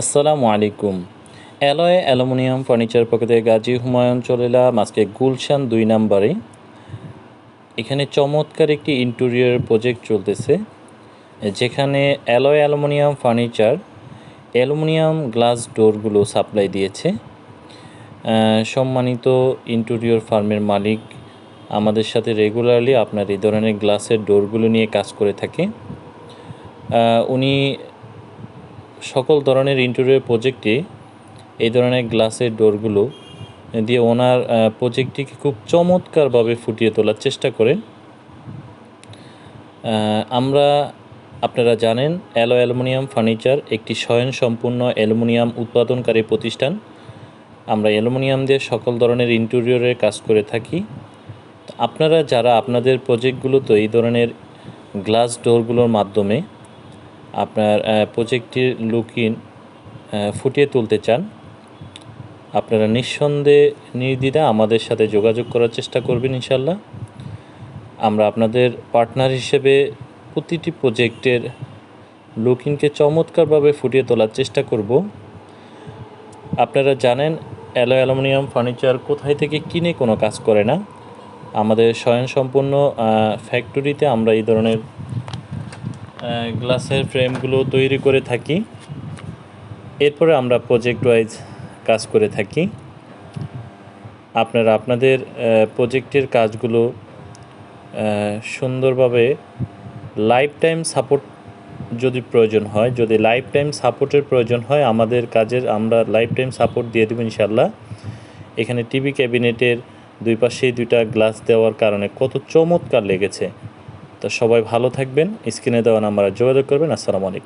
আসসালামু আলাইকুম। Alloy aluminium furniture থেকে গাজী হুমায়ুন চলেলা আজকে গুলশান দুই নাম্বারে। এখানে চমৎকার একটি ইন্টেরিয়র প্রজেক্ট চলতেছে, যেখানে alloy aluminium furniture, aluminium glass ডোরগুলো supply দিয়েছে। সম্মানিত ইন্টেরিয়র ফার্মের মালিক আমাদের সাথে রেগুলারলি আপনার এই ধরনের গ্লাসের ডোরগুলো নিয়ে কাজ করে থাকে। উনি সকল ধরনের ইন্টেরিয়র প্রজেক্টে এই ধরনের গ্লাসের ডোরগুলো দিয়ে ওনার প্রজেক্টটিকে খুব চমৎকারভাবে ফুটিয়ে তোলার চেষ্টা করেন। আমরা, আপনারা জানেন, অ্যালো অ্যালুমিনিয়াম ফার্নিচার একটি স্বয়ংসম্পূর্ণ অ্যালুমিনিয়াম উৎপাদনকারী প্রতিষ্ঠান। আমরা অ্যালুমিনিয়াম দিয়ে সকল ধরনের ইন্টেরিয়রের কাজ করে থাকি। আপনারা যারা আপনাদের প্রজেক্টগুলোতে এই ধরনের গ্লাস ডোরগুলোর মাধ্যমে আপনার প্রজেক্টটির লুকিন ফুটিয়ে তুলতে চান, আপনারা নিঃসন্দেহে নির্দ্বিধা আমাদের সাথে যোগাযোগ করার চেষ্টা করবেন ইনশাল্লাহ আমরা আপনাদের পার্টনার হিসেবে প্রতিটি প্রজেক্টের লুকিনকে চমৎকারভাবে ফুটিয়ে তোলার চেষ্টা করব। আপনারা জানেন অ্যালো অ্যালুমিনিয়াম ফার্নিচার কোথায় থেকে কিনে কোনো কাজ করে না। আমাদের স্বয়ংসম্পূর্ণ ফ্যাক্টরিতে আমরা এই ধরনের গ্লাসের ফ্রেমগুলো তৈরি করে থাকি। এরপরে আমরা প্রজেক্ট ওয়াইজ কাজ করে থাকি। আপনারা আপনাদের প্রজেক্টের কাজগুলো সুন্দরভাবে লাইফ টাইম সাপোর্ট যদি প্রয়োজন হয়, যদি লাইফ টাইম সাপোর্টের প্রয়োজন হয়, আমাদের কাজের আমরা লাইফ টাইম সাপোর্ট দিয়ে দেবো ইনশাল্লাহ এখানে টিভি ক্যাবিনেটের দুই পাশেই দুইটা গ্লাস দেওয়ার কারণে কত চমৎকার লেগেছে। তো সবাই ভালো থাকবেন। স্ক্রিনে দেওয়া নাম্বারে যোগাযোগ করবেন। আসসালামু আলাইকুম।